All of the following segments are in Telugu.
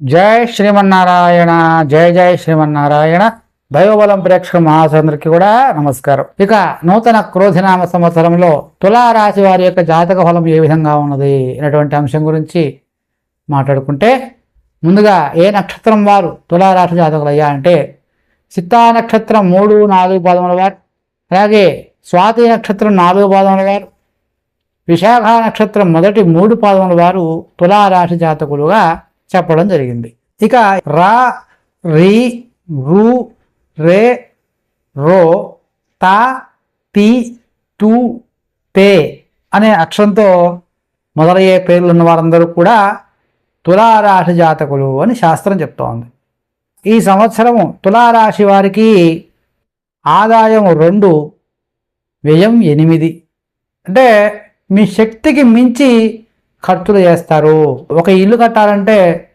జై శ్రీమన్నారాయణ జయ జయ శ్రీమన్నారాయణ. దైవబలం ప్రేక్షక మహాసందరికి కూడా నమస్కారం. ఇక నూతన క్రోధినామ సంవత్సరంలో తులారాశి వారి యొక్క జాతక ఫలం ఏ విధంగా ఉన్నది అనేటువంటి అంశం గురించి మాట్లాడుకుంటే ముందుగా ఏ నక్షత్రం వారు తులారాశి జాతకులు అయ్యా అంటే సిత్తా నక్షత్రం మూడు నాలుగు పాదముల వారు అలాగే స్వాతి నక్షత్రం నాలుగు పాదముల వారు విశాఖ నక్షత్రం మొదటి మూడు పాదముల వారు తులారాశి జాతకులుగా చెప్పడం జరిగింది. ఇక రా రి రు రే రో తా తి తు తే అనే అక్షరంతో మొదలయ్యే పేర్లు ఉన్న వారందరూ కూడా తులారాశి జాతకులు అని శాస్త్రం చెప్తోంది. ఈ సంవత్సరము తులారాశి వారికి ఆదాయం రెండు వ్యయం ఎనిమిది. అంటే మీ శక్తికి మించి ఖర్చులు చేస్తారు. ఒక ఇల్లు కట్టాలంటే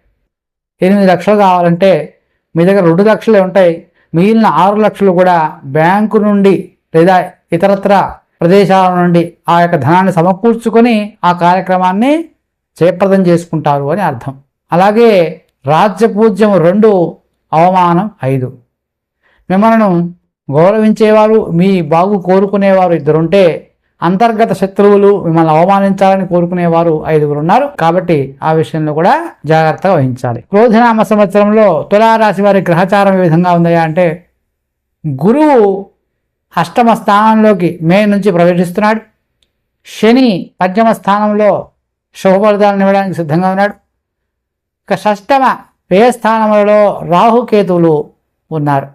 ఎనిమిది లక్షలు కావాలంటే మీ దగ్గర రెండు లక్షలే ఉంటాయి. మిగిలిన ఆరు లక్షలు కూడా బ్యాంకు నుండి లేదా ఇతరత్ర ప్రదేశాల నుండి ఆ యొక్క ధనాన్ని సమకూర్చుకొని ఆ కార్యక్రమాన్ని జయప్రదం చేసుకుంటారు అని అర్థం. అలాగే రాజ్యపూజ్యం రెండు అవమానం ఐదు. మిమ్మల్ని గౌరవించేవారు మీ బాగు కోరుకునేవారు ఇద్దరుంటే అంతర్గత శత్రువులు మిమ్మల్ని అవమానించాలని కోరుకునేవారు ఐదుగురు ఉన్నారు. కాబట్టి ఆ విషయంలో కూడా జాగ్రత్త వహించాలి. క్రోధనామ సంవత్సరంలో తులారాశి వారి గ్రహచారం ఏ విధంగా ఉందయా అంటే గురువు అష్టమ స్థానంలోకి మే నుంచి ప్రవేశిస్తున్నాడు. శని పంచమ స్థానంలో శుభఫలితాలను ఇవ్వడానికి సిద్ధంగా ఉన్నాడు. ఇక షష్టమ వ్యయ స్థానములలో రాహుకేతువులు ఉన్నారు.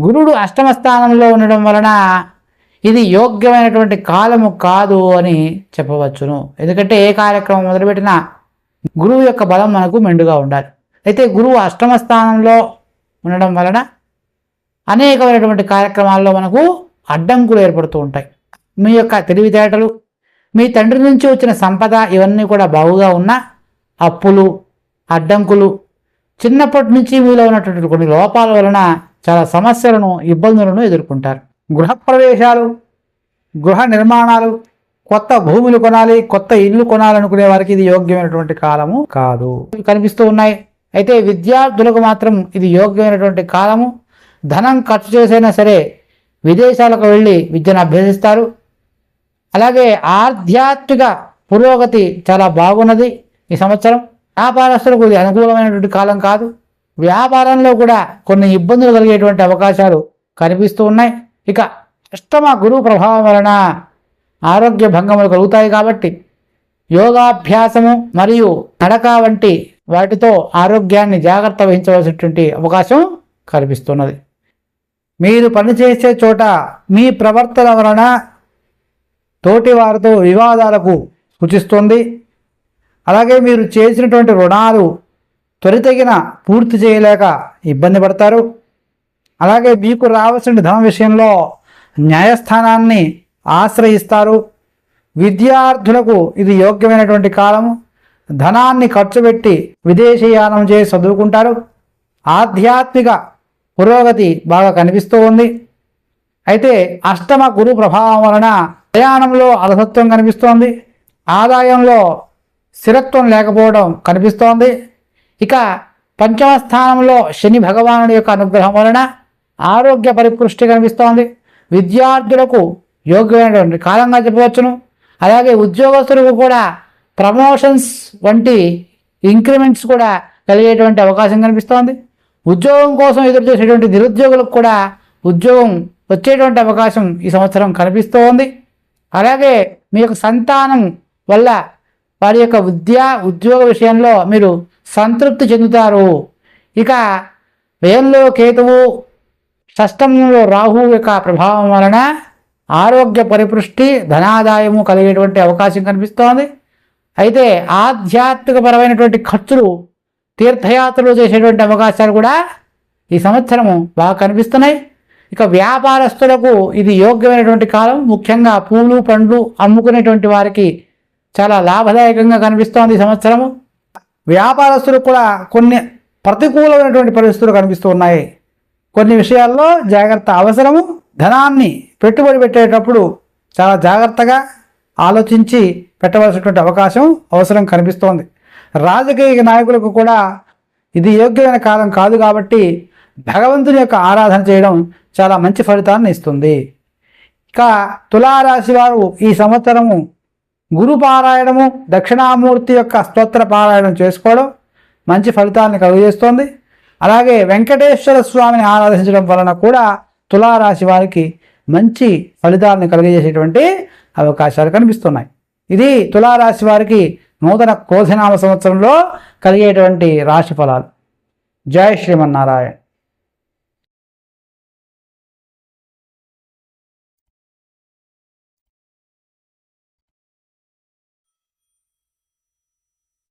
గురుడు అష్టమ స్థానంలో ఉండడం వలన ఇది యోగ్యమైనటువంటి కాలము కాదు అని చెప్పవచ్చును. ఎందుకంటే ఏ కార్యక్రమం మొదలుపెట్టినా గురువు యొక్క బలం మనకు మెండుగా ఉండాలి. అయితే గురువు అష్టమ స్థానంలో ఉండడం వలన అనేకమైనటువంటి కార్యక్రమాల్లో మనకు అడ్డంకులు ఏర్పడుతూ ఉంటాయి. మీ యొక్క తెలివితేటలు మీ తండ్రి నుంచి వచ్చిన సంపద ఇవన్నీ కూడా బాగుగా ఉన్న అప్పులు అడ్డంకులు చిన్నప్పటి నుంచి మీలో ఉన్నటువంటి కొన్ని లోపాల వలన చాలా సమస్యలను ఇబ్బందులను ఎదుర్కొంటారు. గృహప్రవేశాలు గృహ నిర్మాణాలు కొత్త భూములు కొనాలి కొత్త ఇల్లు కొనాలనుకునే వారికి ఇది యోగ్యమైనటువంటి కాలము కాదు. కనిపిస్తూ ఉన్నాయి. అయితే విద్యార్థులకు మాత్రం ఇది యోగ్యమైనటువంటి కాలము. ధనం ఖర్చు చేసైనా సరే విదేశాలకు వెళ్ళి విద్యను అభ్యసిస్తారు. అలాగే ఆధ్యాత్మిక పురోగతి చాలా బాగున్నది ఈ సంవత్సరం. వ్యాపారస్తులకు ఇది అనుకూలమైనటువంటి కాలం కాదు. వ్యాపారంలో కూడా కొన్ని ఇబ్బందులు కలిగేటువంటి అవకాశాలు కనిపిస్తూ ఉన్నాయి. ఇక అష్టమ గురువు ప్రభావం వలన ఆరోగ్య భంగములు కలుగుతాయి కాబట్టి యోగాభ్యాసము మరియు నడక వంటి వాటితో ఆరోగ్యాన్ని జాగ్రత్త వహించవలసినటువంటి అవకాశం కనిపిస్తున్నది మీరు పనిచేసే చోట మీ ప్రవర్తన వలన తోటి వారితో వివాదాలకు సూచిస్తుంది. అలాగే మీరు చేసినటువంటి రుణాలు త్వరితగిన పూర్తి చేయలేక ఇబ్బంది పడతారు. అలాగే మీకు రావాల్సిన ధనం విషయంలో న్యాయస్థానాన్ని ఆశ్రయిస్తారు. విద్యార్థులకు ఇది యోగ్యమైనటువంటి కాలము. ధనాన్ని ఖర్చు పెట్టి విదేశీయానం చేసి చదువుకుంటారు. ఆధ్యాత్మిక పురోగతి బాగా కనిపిస్తూ ఉంది. అయితే అష్టమ గురు ప్రభావం వలన ప్రయాణంలో అలసత్వం కనిపిస్తోంది. ఆదాయంలో స్థిరత్వం లేకపోవడం కనిపిస్తోంది. ఇక పంచమ స్థానంలో శని భగవానుడి యొక్క అనుగ్రహం వలన ఆరోగ్య పరిపుష్టి కనిపిస్తోంది. విద్యార్థులకు యోగ్యమైనటువంటి కాలంగా చెప్పవచ్చును. అలాగే ఉద్యోగస్తులకు కూడా ప్రమోషన్స్ వంటి ఇంక్రిమెంట్స్ కూడా కలిగేటువంటి అవకాశం కనిపిస్తోంది. ఉద్యోగం కోసం ఎదురు చేసేటువంటి నిరుద్యోగులకు కూడా ఉద్యోగం వచ్చేటువంటి అవకాశం ఈ సంవత్సరం కనిపిస్తూ ఉంది అలాగే మీ యొక్క సంతానం వల్ల వారి యొక్క విద్యా ఉద్యోగ విషయంలో మీరు సంతృప్తి చెందుతారు. ఇక వ్యయంలో కేతువు షష్టంలో రాహువు యొక్క ప్రభావం వలన ఆరోగ్య పరిపృష్టి ధనాదాయము కలిగేటువంటి అవకాశం కనిపిస్తోంది. అయితే ఆధ్యాత్మికపరమైనటువంటి ఖర్చులు తీర్థయాత్రలు చేసేటువంటి అవకాశాలు కూడా ఈ సంవత్సరము బాగా కనిపిస్తున్నాయి. ఇక వ్యాపారస్తులకు ఇది యోగ్యమైనటువంటి కాలం. ముఖ్యంగా పూలు పండ్లు అమ్ముకునేటువంటి వారికి చాలా లాభదాయకంగా కనిపిస్తోంది ఈ సంవత్సరము. వ్యాపారస్తులకు కూడా కొన్ని ప్రతికూలమైనటువంటి పరిస్థితులు కనిపిస్తూ ఉన్నాయి. కొన్ని విషయాల్లో జాగ్రత్త అవసరము ధనాన్ని పెట్టుబడి పెట్టేటప్పుడు చాలా జాగ్రత్తగా ఆలోచించి పెట్టవలసినటువంటి అవకాశం అవసరం కనిపిస్తోంది. రాజకీయ నాయకులకు కూడా ఇది యోగ్యమైన కాలం కాదు కాబట్టి భగవంతుని యొక్క ఆరాధన చేయడం చాలా మంచి ఫలితాన్ని ఇస్తుంది. ఇక తులారాశి వారు ఈ సంవత్సరము గురు పారాయణము దక్షిణామూర్తి యొక్క స్తోత్ర పారాయణం చేసుకోవడం మంచి ఫలితాన్ని కలుగజేస్తోంది. అలాగే వెంకటేశ్వర స్వామిని ఆరాధించడం వలన కూడా తులారాశి వారికి మంచి ఫలితాలను కలిగజేసేటువంటి అవకాశాలు కనిపిస్తున్నాయి. ఇది తులారాశి వారికి నూతన కోధనామ సంవత్సరంలో కలిగేటువంటి రాశి ఫలాలు. జయ శ్రీమన్నారాయణ.